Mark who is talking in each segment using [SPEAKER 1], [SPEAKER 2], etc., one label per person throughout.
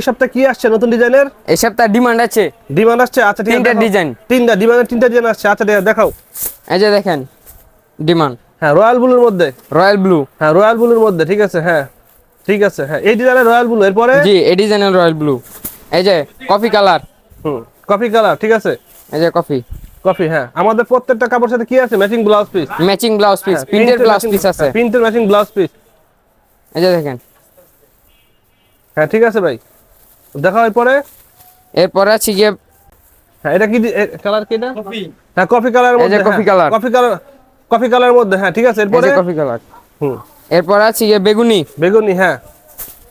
[SPEAKER 1] এই সপ্তাহে কি আসছে নতুন ডিজাইনের?
[SPEAKER 2] এই সপ্তাহে ডিমান্ড আছে।
[SPEAKER 1] ডিমান্ড আসছে? আচ্ছা ঠিক আছে,
[SPEAKER 2] তিনটা ডিজাইন।
[SPEAKER 1] তিনটা ডিমান্ডের তিনটা ডিজাইন আসছে। আচ্ছা দেখাও।
[SPEAKER 2] এই যে দেখেন ডিমান্ড
[SPEAKER 1] হ্যাঁ রয়্যাল ব্লুর মধ্যে।
[SPEAKER 2] রয়্যাল ব্লু
[SPEAKER 1] হ্যাঁ রয়্যাল ব্লুর মধ্যে ঠিক আছে হ্যাঁ। ঠিক আছে হ্যাঁ এই ডিজাইনের রয়্যাল ব্লু এরপরে?
[SPEAKER 2] জি এই ডিজাইনের রয়্যাল ব্লু এই যে কফি কালার
[SPEAKER 1] হুম কফি কালার ঠিক আছে।
[SPEAKER 2] এই যে কফি
[SPEAKER 1] কফি হ্যাঁ। আমাদের প্রত্যেকটা কাপড় সাথে কি আছে? Matching blouse piece
[SPEAKER 2] matching blouse piece printed blouse piece আছে।
[SPEAKER 1] প্রিন্টের ম্যাচিং ব্লাউজ পিস
[SPEAKER 2] এই যে দেখেন।
[SPEAKER 1] হ্যাঁ ঠিক আছে ভাই। দেখাও এরপরে
[SPEAKER 2] এরপরে আছে গিয়ে
[SPEAKER 1] হ্যাঁ এটা কি কালার কি এটা? হ্যাঁ কফি কালারের
[SPEAKER 2] এই যে
[SPEAKER 1] মধ্যে
[SPEAKER 2] coffee colour।
[SPEAKER 1] Coffee colour coffee কালারের মধ্যে হ্যাঁ ঠিক আছে এরপরে?
[SPEAKER 2] কফি কালার
[SPEAKER 1] হুম।
[SPEAKER 2] এরপরে আছে গিয়ে বেগুনি।
[SPEAKER 1] বেগুনি হ্যাঁ।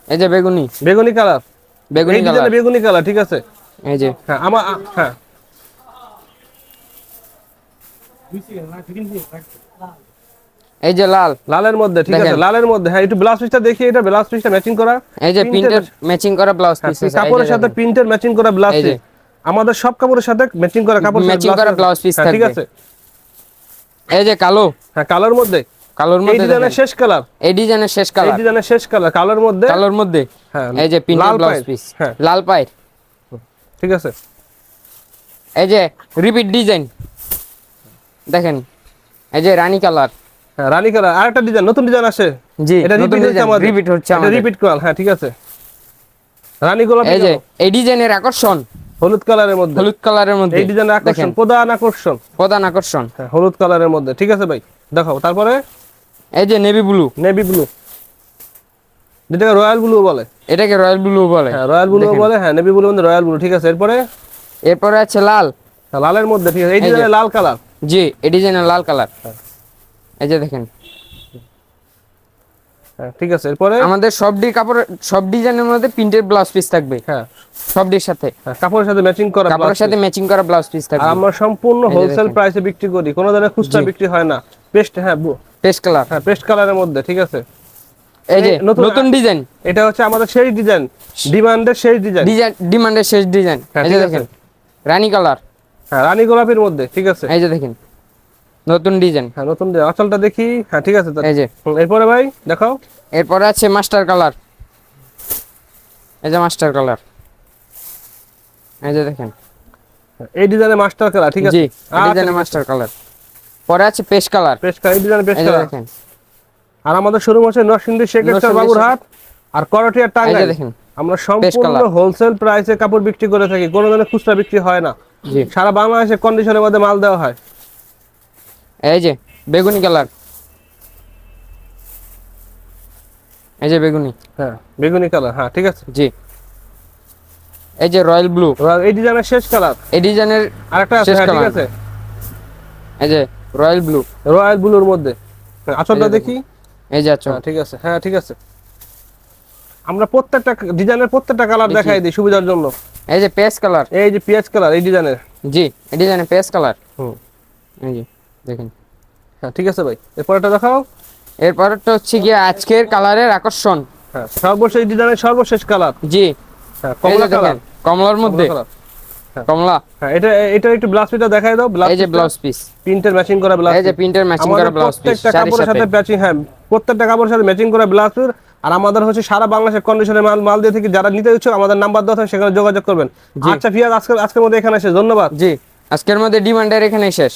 [SPEAKER 2] এই যে বেগুনি।
[SPEAKER 1] বেগুনি কালার
[SPEAKER 2] বেগুনি কালার
[SPEAKER 1] বেগুনি কালার ঠিক আছে?
[SPEAKER 2] এই যে।
[SPEAKER 1] হ্যাঁ আমার হ্যাঁ।
[SPEAKER 2] এই যে লাল।
[SPEAKER 1] লালের মধ্যে ঠিক আছে। লালের মধ্যে। হ্যাঁ একটু ব্লাউজ পিসটা দেখি এটা ব্লাউজ পিসটা ম্যাচিং করা।
[SPEAKER 2] এই যে
[SPEAKER 1] এর-
[SPEAKER 2] ম্যাচিং করা ব্লাউজ
[SPEAKER 1] হ্যাঁ,
[SPEAKER 2] পিস
[SPEAKER 1] কাপড়ের সাথে প্রিন্টের ম্যাচিং করা ব্লাউজ
[SPEAKER 2] এই
[SPEAKER 1] পিস আমাদের সব কাপড়ের সাথে ম্যাচিং করা কাপড়
[SPEAKER 2] Matching করা blouse piece
[SPEAKER 1] ঠিক আছে।
[SPEAKER 2] এই যে কালো।
[SPEAKER 1] হ্যাঁ কালোর মধ্যে।
[SPEAKER 2] কালোর
[SPEAKER 1] এই
[SPEAKER 2] মধ্যে
[SPEAKER 1] ডিজাইনের শেষ কালার
[SPEAKER 2] এই ডিজাইনের শেষ
[SPEAKER 1] এই
[SPEAKER 2] কালার
[SPEAKER 1] ডিজাইনের শেষ কালার কালোর মধ্যে।
[SPEAKER 2] কালোর মধ্যে।
[SPEAKER 1] হ্যাঁ
[SPEAKER 2] এই যে প্রিন্টেড
[SPEAKER 1] লাল
[SPEAKER 2] ব্লাউজ পিস
[SPEAKER 1] হ্যাঁ।
[SPEAKER 2] লাল পাইর
[SPEAKER 1] ঠিক আছে।
[SPEAKER 2] এই যে রিপিট ডিজাইন দেখেন। এই যে রানী কালার।
[SPEAKER 1] হ্যাঁ রানী কালার আরেকটা ডিজাইন নতুন ডিজাইন আসে।
[SPEAKER 2] জি
[SPEAKER 1] এটা রিপিট হচ্ছে আমাদের।
[SPEAKER 2] রিপিট হচ্ছে আমাদের।
[SPEAKER 1] রিপিট কল হ্যাঁ ঠিক আছে। রানী গোলাপি
[SPEAKER 2] এই যে এই ডিজাইনের আকর্ষণ।
[SPEAKER 1] হলুদ কালারের মধ্যে।
[SPEAKER 2] হলুদ কালারের মধ্যে।
[SPEAKER 1] এই ডিজাইনের আকর্ষণ প্রধান আকর্ষণ।
[SPEAKER 2] প্রধান আকর্ষণ।
[SPEAKER 1] হ্যাঁ হলুদ কালারের মধ্যে ঠিক আছে ভাই। দেখাও তারপরে?
[SPEAKER 2] এই যে নেভি ব্লু
[SPEAKER 1] নেভি ব্লু যেটাকে রয়্যাল ব্লু বলে।
[SPEAKER 2] এটাকে রয়্যাল ব্লু বলে।
[SPEAKER 1] হ্যাঁ রয়্যাল ব্লু বলে হ্যাঁ নেভি ব্লু মধ্যে রয়্যাল ব্লু ঠিক আছে। এরপরে?
[SPEAKER 2] এরপরে আছে লাল।
[SPEAKER 1] হ্যাঁ, লালের মধ্যে ঠিক আছে। এই ডিজাইনের লাল কালার
[SPEAKER 2] জি এই ডিজাইনের লাল কালার এই যে দেখেন।
[SPEAKER 1] হ্যাঁ ঠিক আছে এরপরে?
[SPEAKER 2] আমাদের সব ডি কাপড় সব ডিজাইনের মধ্যে প্রিন্টেড ব্লাউজ পিস থাকবে।
[SPEAKER 1] হ্যাঁ।
[SPEAKER 2] সব ডির সাথে।
[SPEAKER 1] হ্যাঁ, কাপড়ের সাথে ম্যাচিং করা
[SPEAKER 2] কাপড়ের সাথে ম্যাচিং করা ব্লাউজ পিস থাকবে।
[SPEAKER 1] আমরা সম্পূর্ণ হোলসেল প্রাইসে বিক্রি করি। কোনো ধরনের খুচরা বিক্রি হয় না। পেস্ট হ্যাঁ
[SPEAKER 2] পেস্ট কালার
[SPEAKER 1] হ্যাঁ পেস্ট কালারের মধ্যে ঠিক আছে?
[SPEAKER 2] এই যে
[SPEAKER 1] নতুন-
[SPEAKER 2] নতুন ডিজাইন
[SPEAKER 1] এটা হচ্ছে আমাদের সেই ডিজাইন ডিমান্ডের সেই ডিজাইন
[SPEAKER 2] ডিজাইন ডিমান্ডের শেষ ডিজাইন
[SPEAKER 1] হ্যাঁ,
[SPEAKER 2] এই যে দেখেন। রানী কালার
[SPEAKER 1] হ্যাঁ রানী গোলাপের মধ্যে ঠিক আছে।
[SPEAKER 2] এই যে দেখেন। নতুন ডিজাইন।
[SPEAKER 1] হ্যাঁ নতুন ডিজাইন। আঁচলটা দেখি। হ্যাঁ ঠিক আছে
[SPEAKER 2] এই যে।
[SPEAKER 1] এরপরে ভাই দেখাও।
[SPEAKER 2] এরপরে আছে মাস্টার কালার। এই যে মাস্টার কালার। এই যে দেখেন।
[SPEAKER 1] এই ডিজাইনের মাস্টার কালার ঠিক আছে?
[SPEAKER 2] জি
[SPEAKER 1] আচ্ছা,
[SPEAKER 2] ডিজাইনের মাস্টার কালার। পরে আছে পেস্ট কালার।
[SPEAKER 1] পেস্ট কালার এই ডিজাইনের পেস্ট কালার।
[SPEAKER 2] দেখেন।
[SPEAKER 1] আর আমাদের শোরুম হচ্ছে নরসিংদী শেখেশ্বর
[SPEAKER 2] নরসিংদী
[SPEAKER 1] বাবুরহাট আর করটিয়া
[SPEAKER 2] এই যে
[SPEAKER 1] টাঙ্গাইল।
[SPEAKER 2] দেখেন।
[SPEAKER 1] আমরা সম্পূর্ণ হোলসেল প্রাইসে কাপড় বিক্রি করে থাকি কোনো ধরনের খুচরা বিক্রি হয় না।
[SPEAKER 2] জি।
[SPEAKER 1] সারা বাংলাদেশে কন্ডিশনের মধ্যে মাল দেওয়া হয়।
[SPEAKER 2] এই যে বেগুনি কালার। এই যে বেগুনি।
[SPEAKER 1] হ্যাঁ বেগুনি কালার হ্যাঁ ঠিক আছে।
[SPEAKER 2] জি। এই যে রয়্যাল ব্লু।
[SPEAKER 1] এই ডিজাইনের শেষ কালার।
[SPEAKER 2] এই ডিজাইনের
[SPEAKER 1] আরেকটা আছে হ্যাঁ ঠিক আছে।
[SPEAKER 2] এই যে রয়্যাল ব্লু।
[SPEAKER 1] রয়্যাল ব্লুর মধ্যে। হ্যাঁ,
[SPEAKER 2] যে
[SPEAKER 1] দেখি।
[SPEAKER 2] এই যে আচ্ছা
[SPEAKER 1] ঠিক আছে হ্যাঁ ঠিক আছে। আমরা প্রত্যেকটা ডিজাইনের প্রত্যেকটা কালার দেখাই দিই সুবিধার জন্য।
[SPEAKER 2] এই যে পেস্ট কালার।
[SPEAKER 1] এই যে পেঁয়াজ কালার এই ডিজাইনের।
[SPEAKER 2] জি এই ডিজাইনের পেস্ট কালার।
[SPEAKER 1] হুম।
[SPEAKER 2] এই যে। দেখেন।
[SPEAKER 1] হ্যাঁ ঠিক আছে ভাই। এরপরটা দেখাও।
[SPEAKER 2] এরপরটা হচ্ছে গিয়ে আজকের কালারের আকর্ষণ।
[SPEAKER 1] হ্যাঁ সর্বশেষ ডিজাইনের সর্বশেষ কালার।
[SPEAKER 2] জি।
[SPEAKER 1] হ্যাঁ কমলা কালার।
[SPEAKER 2] কমলার মধ্যে। কমলা
[SPEAKER 1] হ্যাঁ। এটা এটা একটু ব্লাউজ পিসটা দেখাই দাও। ব্লাউজ
[SPEAKER 2] এই যে ব্লাউজ পিস
[SPEAKER 1] প্রিন্টের ম্যাচিং করা ব্লাউজ
[SPEAKER 2] এই যে প্রিন্টের ম্যাচিং করা ব্লাউজ পিস
[SPEAKER 1] প্রত্যেকটা কাপড়ের
[SPEAKER 2] সাথে
[SPEAKER 1] ম্যাচিং হ্যাঁ প্রত্যেকটা কাপড়ের সাথে ম্যাচিং করা ব্লাউজ পিস আর আমাদের হচ্ছে সারা বাংলাদেশের কন্ডিশনের মাল মাল দিয়ে থেকে যারা নিতে ইচ্ছুক আমাদের নাম্বার দেওয়া থাকে সেখানে যোগাযোগ করবেন। আচ্ছা ফিয়াজ আজকে আজকের মধ্যে এখানে এসে ধন্যবাদ।
[SPEAKER 2] জি আজকের মধ্যে ডিমান্ডের এখানে শেষ।